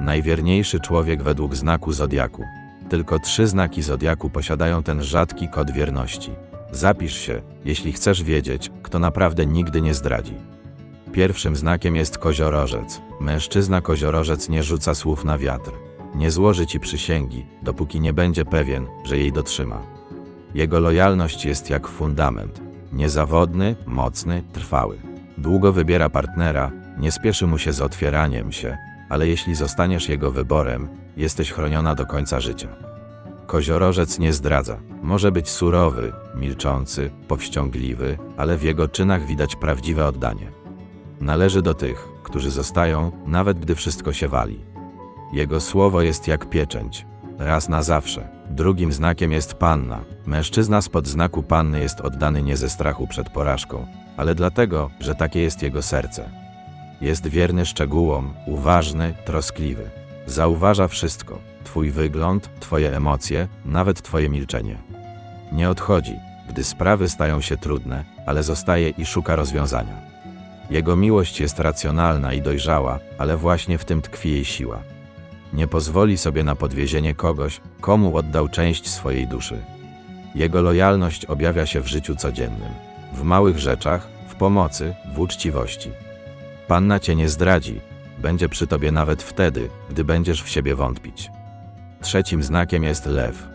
Najwierniejszy człowiek według znaku zodiaku. Tylko trzy znaki zodiaku posiadają ten rzadki kod wierności. Zapisz się, jeśli chcesz wiedzieć, kto naprawdę nigdy nie zdradzi. Pierwszym znakiem jest koziorożec. Mężczyzna koziorożec nie rzuca słów na wiatr. Nie złoży ci przysięgi, dopóki nie będzie pewien, że jej dotrzyma. Jego lojalność jest jak fundament. Niezawodny, mocny, trwały. Długo wybiera partnera, nie spieszy mu się z otwieraniem się, ale jeśli zostaniesz jego wyborem, jesteś chroniona do końca życia. Koziorożec nie zdradza. Może być surowy, milczący, powściągliwy, ale w jego czynach widać prawdziwe oddanie. Należy do tych, którzy zostają, nawet gdy wszystko się wali. Jego słowo jest jak pieczęć, raz na zawsze. Drugim znakiem jest panna. Mężczyzna spod znaku panny jest oddany nie ze strachu przed porażką, ale dlatego, że takie jest jego serce. Jest wierny szczegółom, uważny, troskliwy. Zauważa wszystko: Twój wygląd, Twoje emocje, nawet Twoje milczenie. Nie odchodzi, gdy sprawy stają się trudne, ale zostaje i szuka rozwiązania. Jego miłość jest racjonalna i dojrzała, ale właśnie w tym tkwi jej siła. Nie pozwoli sobie na podwiezienie kogoś, komu oddał część swojej duszy. Jego lojalność objawia się w życiu codziennym, w małych rzeczach, w pomocy, w uczciwości. Panna cię nie zdradzi, będzie przy tobie nawet wtedy, gdy będziesz w siebie wątpić. Trzecim znakiem jest lew.